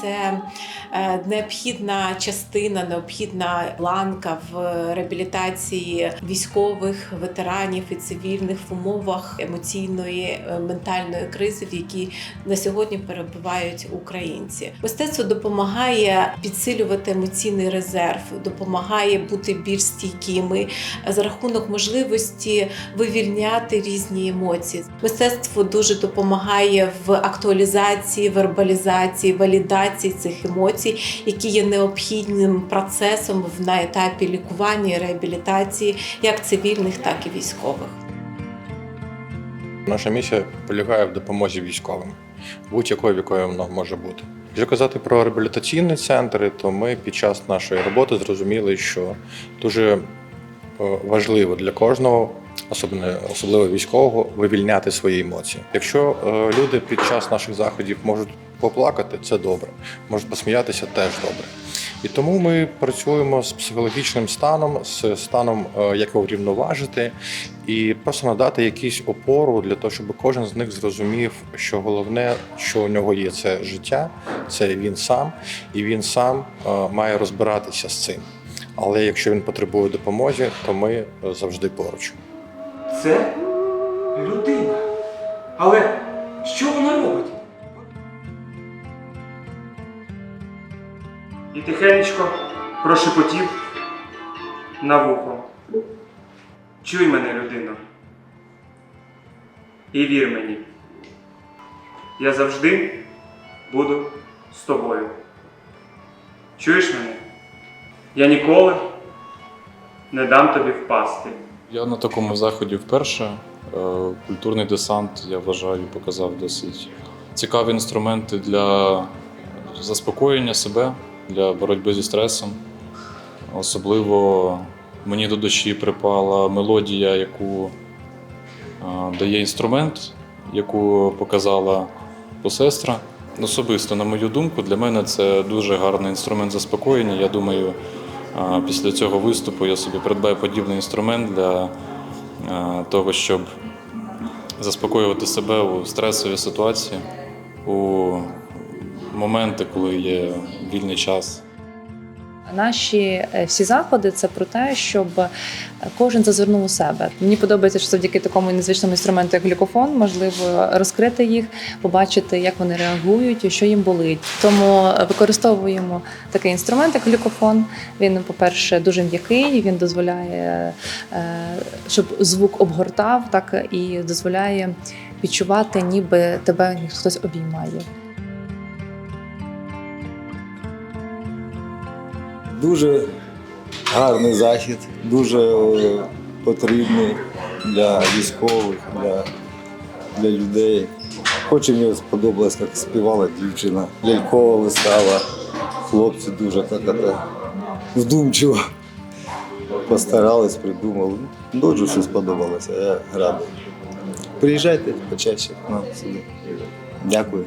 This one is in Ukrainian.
це необхідна частина, необхідна ланка в реабілітації військових ветеранів і цивільних в умовах емоційної е, ментальної кризи, в якій на сьогодні перебувають українці. Мистецтво допомагає підсилювати емоційний резерв, допомагає бути більш стійкими е, за рахунок можливості вивільняти різні емоції. Мистецтво дуже допомагає в актуалізації, вербалізації, валідації цих емоцій, які є необхідним процесом на етапі лікування і реабілітації як цивільних, так і військових. Наша місія полягає в допомозі військовим, будь-якою вікою вона може бути. Якщо казати про реабілітаційні центри, то ми під час нашої роботи зрозуміли, що дуже е, важливо для кожного, особливо, особливо військового, вивільняти свої емоції. Якщо е, люди під час наших заходів можуть поплакати, це добре, можуть посміятися теж добре. І тому ми працюємо з психологічним станом, з станом, е, як його врівноважити, і просто надати якусь опору для того, щоб кожен з них зрозумів, що головне, що у нього є, це життя, це він сам, і він сам е, має розбиратися з цим. Але якщо він потребує допомоги, то ми завжди поруч. Це людина. Але що вона робить? І тихенечко прошепотів на вухо. Чуй мене, людино. І вір мені. Я завжди буду з тобою. Чуєш мене? Я ніколи не дам тобі впасти. Я на такому заході вперше. Е, Культурний десант, я вважаю, показав досить цікаві інструменти для заспокоєння себе, для боротьби зі стресом. Особливо мені до душі припала мелодія, яку е, дає інструмент, яку показала посестра. Особисто, на мою думку, для мене це дуже гарний інструмент заспокоєння. Я думаю, Після цього виступу я собі придбаю подібний інструмент для того, щоб заспокоювати себе у стресовій ситуації, у моменти, коли є вільний час. Наші е, всі заходи це про те, щоб е, кожен зазирнув у себе. Мені подобається, що завдяки такому незвичному інструменту, як глюкофон, можливо розкрити їх, побачити, як вони реагують і що їм болить. Тому е, використовуємо такий інструмент, як глюкофон. Він, по-перше, дуже м'який. Він дозволяє, щоб звук обгортав, так і дозволяє відчувати, ніби тебе хтось обіймає. Дуже гарний захід, дуже е, потрібний для військових, для, для людей. Хоч і мені сподобалось, як співала дівчина. Лялькова вистава. Хлопці дуже так вдумчиво постарались, придумали. Дуже все сподобалося, я радий. Приїжджайте почаще к нам сюди. Дякую.